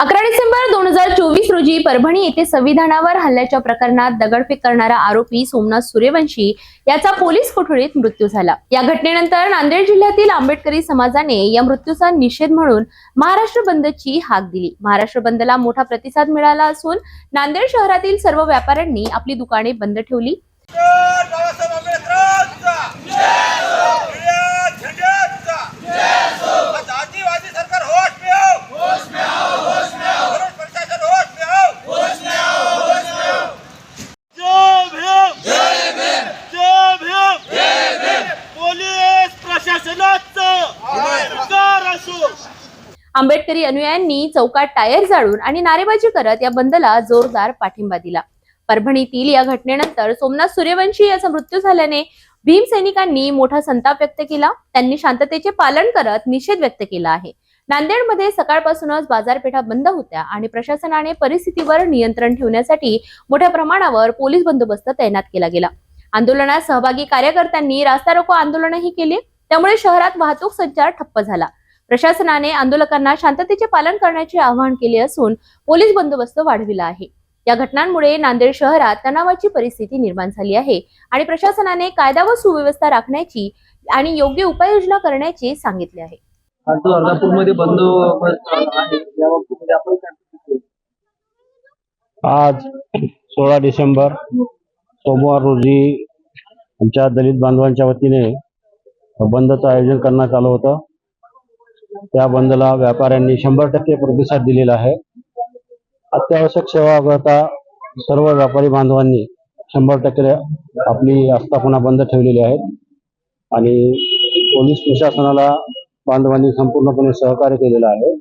अकरा डिसेंबर दोन हजार चोवीस रोजी परभणी येथे संविधानावर हल्ल्याच्या प्रकरणात दगडफेक करणारा आरोपी सोमनाथ सूर्यवंशी याचा पोलीस कोठडीत मृत्यू झाला. या घटनेनंतर नांदेड जिल्ह्यातील आंबेडकरी समाजाने या मृत्यूचा निषेध म्हणून महाराष्ट्र बंदची हाक दिली. महाराष्ट्र बंदला मोठा प्रतिसाद मिळाला असून नांदेड शहरातील सर्व व्यापाऱ्यांनी आपली दुकाने बंद ठेवली. आंबेडकरी अनुयायांनी चौकात टायर जाळून आणि नारेबाजी करत या बंदला जोरदार पाठिंबा दिला. परभणीतील या घटनेनंतर सोमनाथ सूर्यवंशी याचा मृत्यू झाल्याने भीम सैनिकांनी मोठा संताप व्यक्त केला. त्यांनी शांततेचे पालन करत निषेध व्यक्त केला आहे. नांदेडमध्ये सकाळपासूनच बाजारपेठा बंद होत्या आणि प्रशासनाने परिस्थितीवर नियंत्रण ठेवण्यासाठी मोठ्या प्रमाणावर पोलीस बंदोबस्त तैनात केला गेला. आंदोलनात सहभागी कार्यकर्त्यांनी रास्ता रोको आंदोलनही केले. त्यामुळे शहरात वाहतूक संचार ठप्प झाला. प्रशासनाने आंदोलकांना शांततेचे पालन करण्याचे आवाहन केले असून पोलीस बंदोबस्त वाढविला आहे. या घटनांमुळे नांदेड शहरात तणावाची परिस्थिती निर्माण झाली आहे आणि प्रशासनाने कायदा व सुव्यवस्था राखण्याची आणि योग्य उपाययोजना करण्याचे सांगितले आहे. आज सोळा डिसेंबर सोमवार रोजी आमच्या दलित बांधवांच्या वतीने बंदचं आयोजन करण्यात आलं होतं. त्या बंदला व्यापाऱ्यांनी शंभर टक्के प्रतिसाद दिलेला आहे. अत्यावश्यक सेवा वगळता सर्व व्यापारी बांधवांनी शंभर टक्के आपली आस्थापना बंद ठेवलेली आहेत आणि पोलीस प्रशासनाला बांधवांनी संपूर्णपणे सहकार्य केलेलं आहे.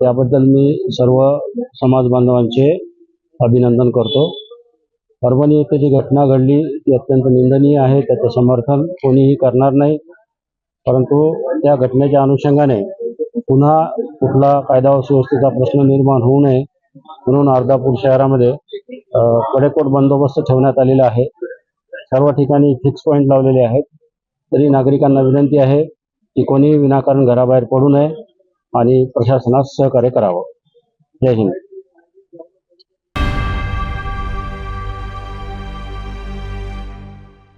त्याबद्दल मी सर्व समाज बांधवांचे अभिनंदन करतो. परभणी येथे जी घटना घडली ती अत्यंत निंदनीय आहे. त्याचं समर्थन कोणीही करणार नाही. परंतु त्या घटनेच्या अनुषंगाने पुन्हा कुठला कायदा व सुव्यवस्थेचा प्रश्न निर्माण होऊ नये म्हणून अर्धापूर शहरामध्ये कडेकोट बंदोबस्त ठेवण्यात आलेला आहे. सर्व ठिकाणी फिक्स पॉईंट लावलेले आहेत. तरी नागरिकांना विनंती आहे की कोणीही विनाकारण घराबाहेर पडू नये आणि प्रशासनास सहकार्य करावं. जय हिंद.